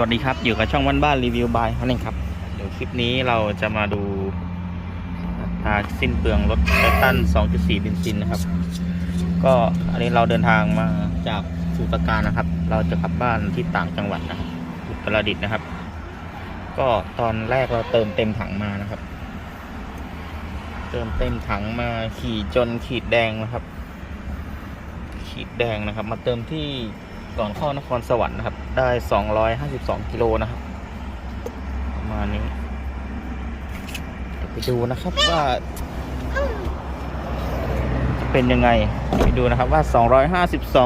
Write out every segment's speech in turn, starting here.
วัสดีครับอยู่กับช่องบ้านบ้านรีวิวบายเขาเองครับเดี๋ยวคลิปนี้เราจะมาดูอัตราสิ้นเปลืองรถไททัน 2.4เบนซินนะครับ ก็อันนี้เราเดินทางมาจากสุตการนะครับ เราจะกลับบ้านที่ต่างจังหวัดนะครับอุตรดิตถ์นะครับ ก็ตอนแรกเราเติมเต็มถังมานะครับ เติมเต็มถังมาขี่จนขีดแดงนะครับ ขีดแดงนะครับ มาเติมที่ก่อนเข้านครสวรรค์นะครับ ได้ 252 กิโลนะครับ ประมาณนี้เดี๋ยวไปดูนะครับว่า จะเป็นยังไง ไปดูนะครับว่า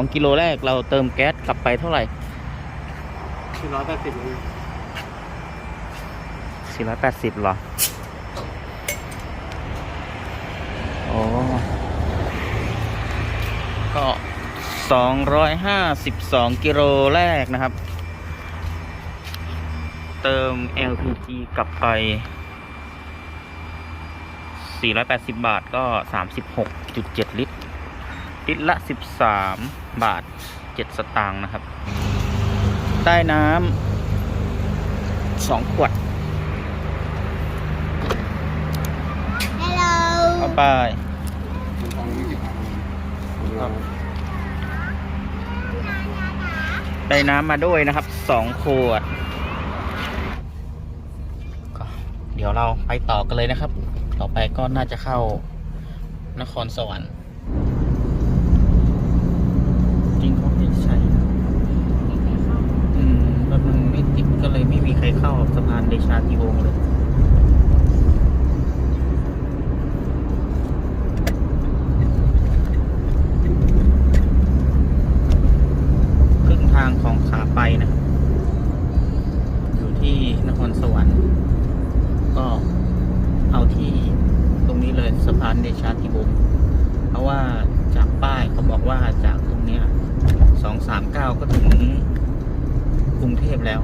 252 กิโลแรกเราเติมแก๊สกลับไปเท่าไหร่สี่ร้อยแปดสิบเลย480เหรอโอ้ก็ 252 กิโลแรกนะครับ เติม LPG กลับไป 480 บาทก็ 36.7 ลิตร ลิตรละ 13 บาท 7 สตางค์นะครับได้น้ำสองขวด Hello เอาไปมันทองยี่สิบห้าครับ ได้น้ำมาด้วยนะครับสองขวดก็เดี๋ยวเราไปต่อกันเลยนะครับ ต่อไปก็น่าจะเข้านครสวรรค์จริงเขาไม่ใช่อืมรถมันไม่ติดก็เลยไม่มีใครเข้าสะพานเดชาติวงเลย ครึ่งทางของขาไปนะครับ อยู่ที่นครสวรรค์ ก็เอาที่ตรงนี้เลยสะพานเดชาติวงศ์เพราะว่าจากป้ายเขาบอกว่าจากตรงเนี้ยสองสามเก้าก็ถึงกรุงเทพแล้ว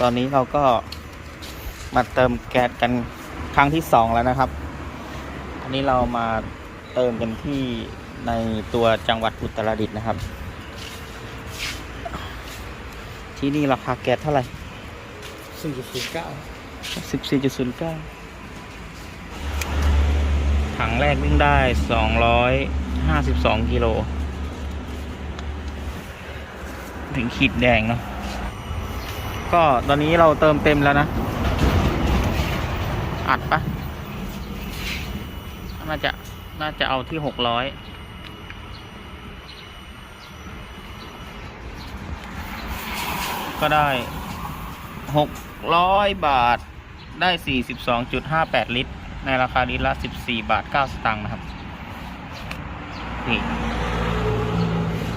ตอนนี้เราก็มาเติมแก๊สกันครั้งที่สองแล้วนะครับ อันนี้เรามาเติมกันที่ในตัวจังหวัดอุตรดิตถ์นะครับ ที่นี่ราคาแก๊สเท่าไหร่สี่จุดศูนย์เก้าสิบสี่จุดศูนย์เก้าถังแรกวิ่งได้สองร้อยห้าสิบสองกิโล ถึงขีดแดงเนาะ ก็ตอนนี้เราเติมเต็มแล้วนะ อัดปะน่าจะ น่าจะเอาที่หกร้อยก็ได้หกร้อยบาทได้สี่สิบสองจุดห้าแปดลิตร ในราคาลิตรละสิบสี่บาทเก้าสตางค์นะครับ นี่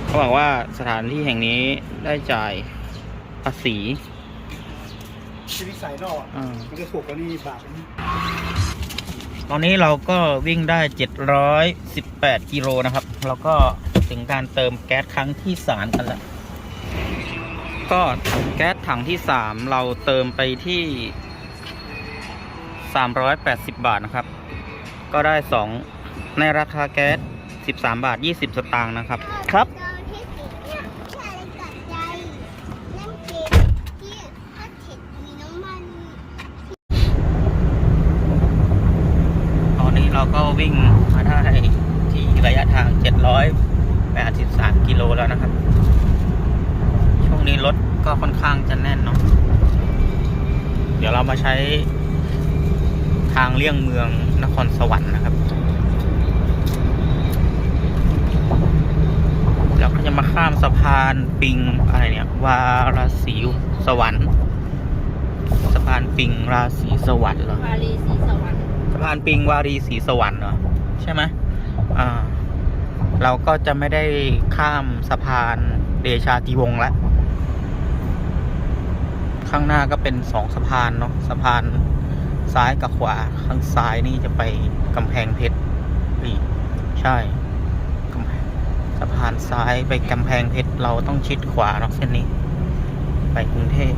เขาบอกว่าสถานที่แห่งนี้ได้จ่ายภาษี ชีวิตสายนอกอ่า มันจะถูกกว่านี่บาทนึงตอนนี้เราก็วิ่งได้ 718 กิโลนะครับ แล้วก็ถึงการเติมแก๊สครั้งที่สามกันแล้ว ก็แก๊สถังที่ 3 เราเติมไปที่ 380 บาทนะครับ ก็ได้ 2 ในราคาแก๊ส 13 บาท 20 สตางค์นะครับ ครับ ตอนที่สี่เนี่ยใช่ตัดใจเล่นเกมที่ถ้าเห็ดมีน้ำมัน ตอนนี้เราก็วิ่งมาได้ที่ระยะทาง 783 กิโลแล้วนะครับ ช่วงนี้รถ ก็ค่อนข้างจะแน่นเนาะเดี๋ยวเรามาใช้ทางเลี่ยงเมืองนครสวรรค์นะครับ แล้วก็จะมาข้ามสะพานปิงอะไรเนี่ย วาราศีสวรรค์ สะพานปิงราศีสวรรค์เหรอวารีศรีสวรรค์สะพานปิงวารีศรีสวรรค์เหรอใช่ไหมอ่า เราก็จะไม่ได้ข้ามสะพานเดชาติวงศ์แล้ว ข้างหน้าก็เป็นสองสะพานเนาะสะพานซ้ายกับขวา ข้างซ้ายนี่จะไปกำแพงเพชรนี่ใช่สะพานซ้ายไปกำแพงเพชรเราต้องชิดขวาเนาะเส้นนี้ ไปกรุงเทพ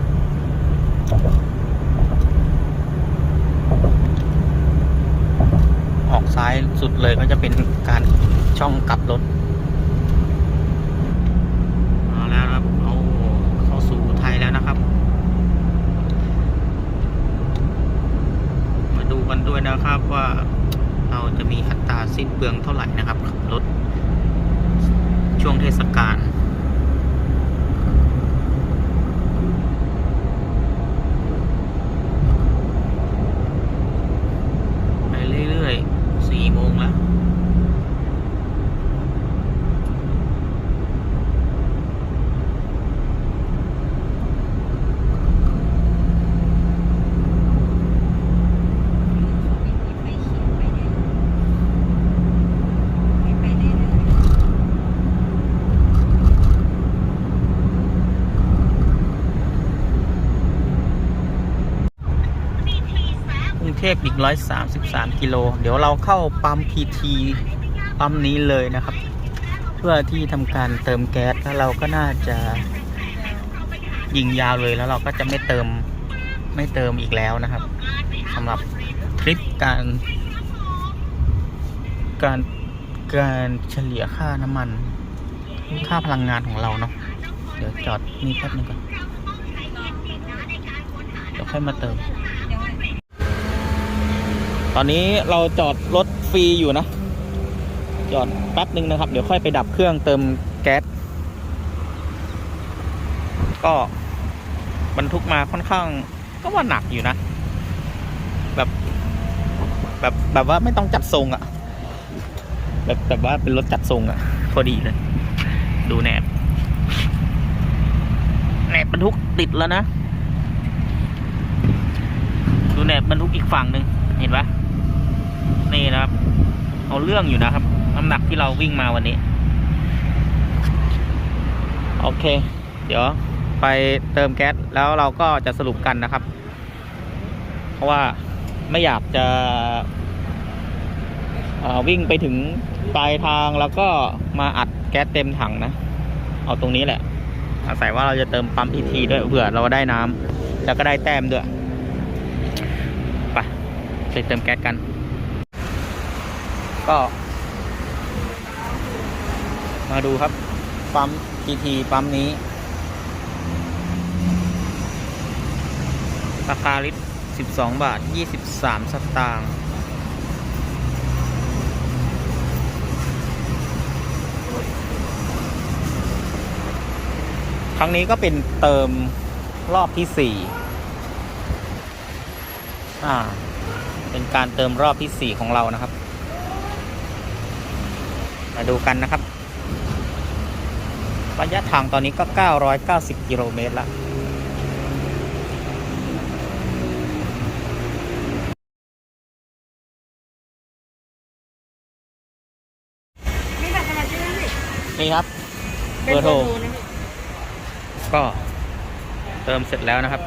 ออกซ้ายสุดเลยก็จะเป็นการช่องกลับรถเอาแล้วครับเอาเข้าสู่ไทยแล้วนะครับ มาดูกั นะครับว่าเราจะมีอัตราสิ้นเปลืองเท่าไหร่นะครับขับรถช่วงเทศกาลไปเรื่อยๆสี่โมงแล้ว กรุงเทพอีก 133 กิโล เดี๋ยวเราเข้าปั๊มพีทีปั๊มนี้เลยนะครับ เพื่อที่ทำการเติมแก๊สแล้วเราก็น่าจะยิงยาวเลยแล้วเราก็จะไม่เติมไม่เติมอีกแล้วนะครับสำหรับทริปการ การการเฉลี่ยค่าน้ำมัน ค่าพลังงานของเราเนาะเดี๋ยวจอดนี่แป๊บนึงก่อนเดี๋ยวค่อยมาเติม ตอนนี้เราจอดรถฟรีอยู่นะ จอดแป๊บหนึ่งนะครับ เดี๋ยวค่อยไปดับเครื่องเติมแก๊ส ก็บรรทุกมาค่อนข้าง ก็ว่าหนักอยู่นะ แบบ แบบแบบว่าไม่ต้องจัดทรงอะแบบแบบว่าเป็นรถจัดทรงอะพอดีเลย ดูแหนบแหนบบรรทุกติดแล้วนะ ดูแหนบบรรทุกอีกฝั่งหนึ่งเห็นปะ นี่นะครับ เอาเรื่องอยู่นะครับ น้ำหนักที่เราวิ่งมาวันนี้ โอเค เดี๋ยวไปเติมแก๊สแล้วเราก็จะสรุปกันนะครับ เพราะว่าไม่อยากจะวิ่งไปถึงปลายทางแล้วก็มาอัดแก๊สเต็มถังนะ เอาตรงนี้แหละ อาศัยว่าเราจะเติมปั๊มพีทีด้วยเผื่อเราได้น้ำแล้วก็ได้แต้มด้วย ไปไปเติมแก๊สกัน ก็ มาดูครับ ปั๊ม GT ปั๊มนี้ ราคาลิตร 12 บาท 23 สตางค์ครั้งนี้ก็เป็นเติมรอบที่4อ่า เป็นการเติมรอบที่4ของเรานะครับ มาดูกันนะครับ ระยะทางตอนนี้ก็ 990 กิโลเมตรแล้วนี่ครับเบอร์โทรก็เติมเสร็จแล้วนะครับ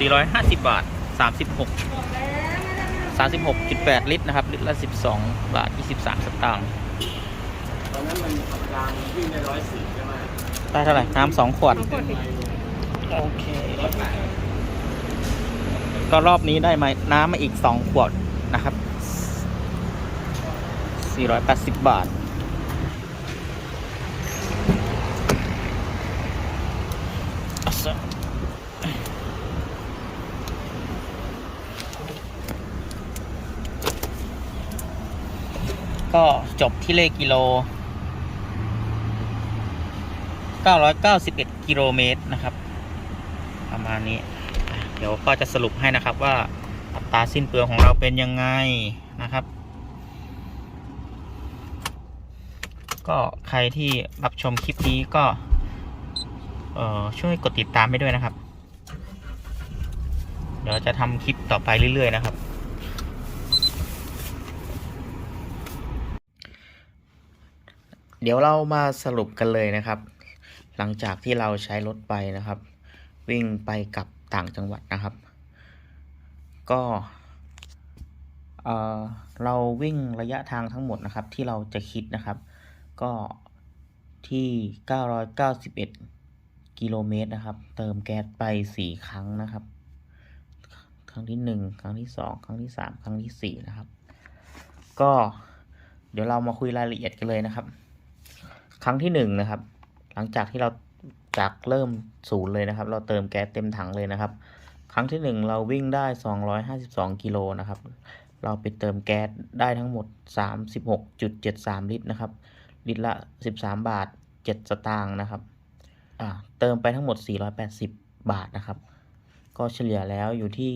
450 บาท 36 36.8 ลิตรนะครับ ลิตรละ 12 บาท 23 สตางค์ตอนนั้นมันยางวิ่งได้ร้อยสี่ใช่ไหมได้เท่าไหร่ น้ำสองขวด โอเค ก็รอบนี้ได้มาน้ำมาอีก 2 ขวดนะครับ 480 บาท ก็จบที่เลขกิโล 991 กิโลเมตรนะครับ ประมาณนี้ เดี๋ยวก็จะสรุปให้นะครับว่าอัตราสิ้นเปลืองของเราเป็นยังไงนะครับ ก็ใครที่รับชมคลิปนี้ก็ช่วยกดติดตามไปด้วยนะครับ เดี๋ยวจะทำคลิปต่อไปเรื่อยๆนะครับ เดี๋ยวเรามาสรุปกันเลยนะครับ หลังจากที่เราใช้รถไปนะครับ วิ่งไปกลับต่างจังหวัดนะครับ ก็เออเราวิ่งระยะทางทั้งหมดนะครับ ที่เราจะคิดนะครับ ก็ที่ 991 กิโลเมตรนะครับ เติมแก๊สไป 4 ครั้งนะครับ ครั้งที่หนึ่งครั้งที่สองครั้งที่สามครั้งที่สี่นะครับ ก็เดี๋ยวเรามาคุยรายละเอียดกันเลยนะครับ ครั้งที่หนึ่งนะครับ หลังจากที่เราจากเริ่มศูนย์เลยนะครับ เราเติมแก๊สเต็มถังเลยนะครับ ครั้งที่หนึ่งเราวิ่งได้สองร้อยห้าสิบสองกิโลนะครับ เราไปเติมแก๊สได้ทั้งหมดสามสิบหกจุดเจ็ดสามลิตรนะครับ ลิตรละสิบสามบาทเจ็ดสตางค์นะครับ อ่า เติมไปทั้งหมดสี่ร้อยแปดสิบบาทนะครับ ก็เฉลี่ยแล้วอยู่ที่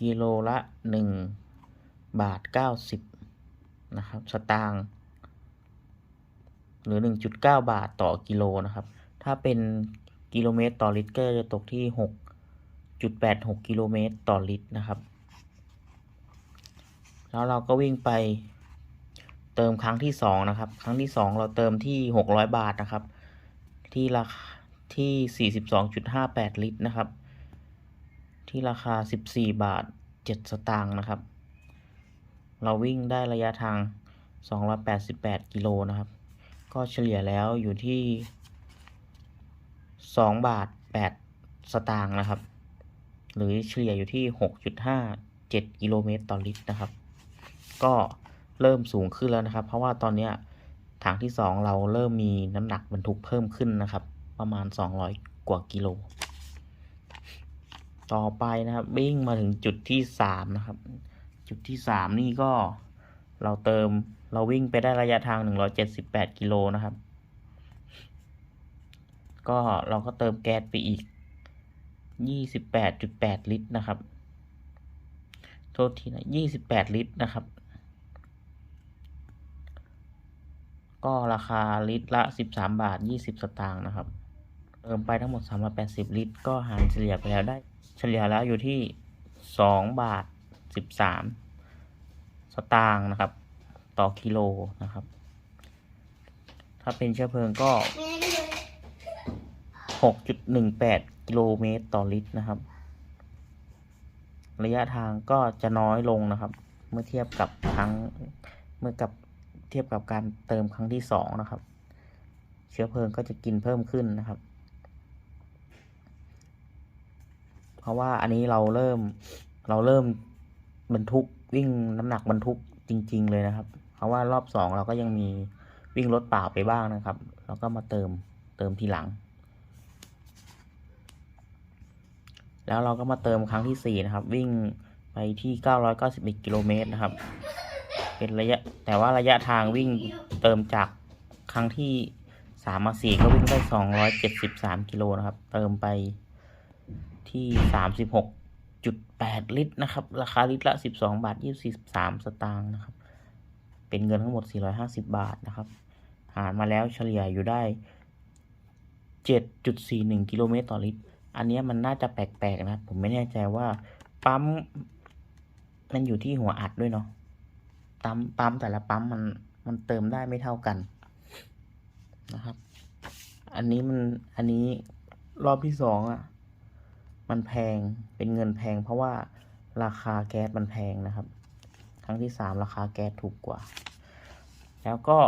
กิโลละหนึ่งบาทเก้าสิบนะครับ สตางค์ หรือหนึ่งจุดเก้าบาทต่อกิโลนะครับ ถ้าเป็นกิโลเมตรต่อลิตรก็จะตกที่หกจุดแปดหกกิโลเมตรต่อลิตรนะครับ แล้วเราก็วิ่งไปเติมครั้งที่สองนะครับ ครั้งที่สองเราเติมที่หกร้อยบาทนะครับ ที่ราคาที่สี่สิบสองจุดห้าแปดลิตรนะครับ ที่ราคาสิบสี่บาทเจ็ดสตางค์นะครับ เราวิ่งได้ระยะทางสองร้อยแปดสิบแปดกิโลนะครับ ก็เฉลี่ยแล้วอยู่ที่สองบาทแปดสตางค์นะครับ หรือเฉลี่ยอยู่ที่หกจุดห้าเจ็ดกิโลเมตรต่อลิตรนะครับ ก็เริ่มสูงขึ้นแล้วนะครับ เพราะว่าตอนนี้ถังที่สองเราเริ่มมีน้ำหนักบรรทุกเพิ่มขึ้นนะครับ ประมาณสองร้อยกว่ากิโล ต่อไปนะครับวิ่งมาถึงจุดที่สามนะครับ จุดที่สามนี่ก็เราเติม เราวิ่งไปได้ระยะทางหนึ่งร้อยเจ็ดสิบแปดกิโลนะครับ ก็เราก็เติมแก๊สไปอีกยี่สิบแปดจุดแปดลิตรนะครับ โทษทีนะยี่สิบแปดลิตรนะครับ ก็ราคาลิตรละสิบสามบาทยี่สิบสตางค์นะครับ เติมไปทั้งหมดสามร้อยแปดสิบลิตร ก็หารเฉลี่ยไปแล้วได้ เฉลี่ยแล้วอยู่ที่สองบาทสิบสามสตางค์นะครับ ต่อกิโลนะครับ ถ้าเป็นเชื้อเพลิงก็หกจุดหนึ่งแปดกิโลเมตรต่อลิตรนะครับ ระยะทางก็จะน้อยลงนะครับ เมื่อเทียบกับครั้งเมื่อกับเทียบกับการเติมครั้งที่สองนะครับ เชื้อเพลิงก็จะกินเพิ่มขึ้นนะครับ เพราะว่าอันนี้เราเริ่มเราเริ่มบรรทุกวิ่งน้ำหนักบรรทุกจริง ๆ เลยนะครับ ราะว่ารอบสองเราก็ยังมีวิ่งรถเปล่าไปบ้างนะครับเราก็มาเติมเติมทีหลัง แล้วเราก็มาเติมครั้งที่สี่นะครับ วิ่งไปที่เก้าร้อยเก้าสิบเอ็ดกิโลเมตรนะครับ เป็นระยะ แต่ว่าระยะทางวิ่งเติมจากครั้งที่สามมาสี่ก็วิ่งได้สองร้อยเจ็ดสิบสามกิโลนะครับ เติมไปที่สามสิบหกจุดแปดลิตรนะครับ ราคาลิตรละสิบสองบาทยี่สิบสามสตางค์นะครับ เป็นเงินทั้งหมดสี่ร้อยห้าสิบาทนะครับ หารมาแล้วเฉลี่ยอยู่ได้เจ็ดจุดสี่หนึ่งกิโลเมตรต่อลิตร อันนี้มันน่าจะแปลกๆนะ ผมไม่แน่ใจว่าปั๊มมันอยู่ที่หัวอัดด้วยเนาะปั๊มปั๊มแต่ละปั๊มมันมันเติมได้ไม่เท่ากันนะครับ อันนี้มันอันนี้รอบที่สองอะ่ะ มันแพงเป็นเงินแพงเพราะว่าราคาแก๊สมันแพงนะครับ ครั้งที่สามราคาแก๊สถูกกว่า แล้วก็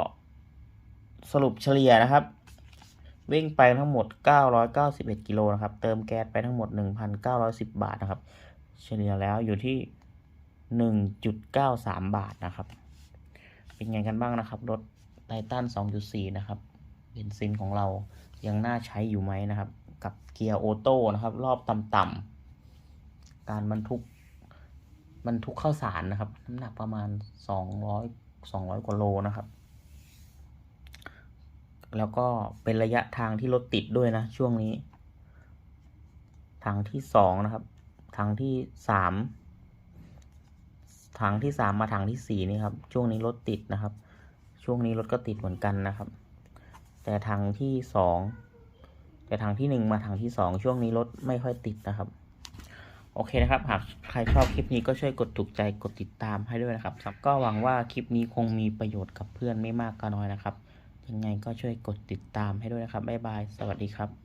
สรุปเฉลี่ยนะครับ วิ่งไปทั้งหมด 991 กิโลนะครับ เติมแก๊สไปทั้งหมด 1,910 บาทนะครับ เฉลี่ยแล้วอยู่ที่ 1.93 บาทนะครับ เป็นไงกันบ้างนะครับ รถไททัน2.4 นะครับเบนซินของเรายังน่าใช้อยู่ไหมนะครับ กับเกียร์ออโต้นะครับ รอบต่ำๆการบรรทุก บรรทุกข้าวสารนะครับ น้ำหนักประมาณ200 200กว่าโลนะครับ แล้วก็เป็นระยะทางที่รถติดด้วยนะช่วงนี้ ทางที่สองนะครับ ทางที่สามทางที่สามมาทางที่สี่นี่ครับ ช่วงนี้รถติดนะครับ ช่วงนี้รถก็ติดเหมือนกันนะครับ แต่ทางที่สองแต่ทางที่หนึ่งมาทางที่สองช่วงนี้รถไม่ค่อยติดนะครับ โอเคนะครับ หากใครชอบคลิปนี้ก็ช่วยกดถูกใจกดติดตามให้ด้วยนะครับ ก็หวังว่าคลิปนี้คงมีประโยชน์กับเพื่อนไม่มากก็น้อยนะครับ ยังไงก็ช่วยกดติดตามให้ด้วยนะครับบ๊ายบาย สวัสดีครับ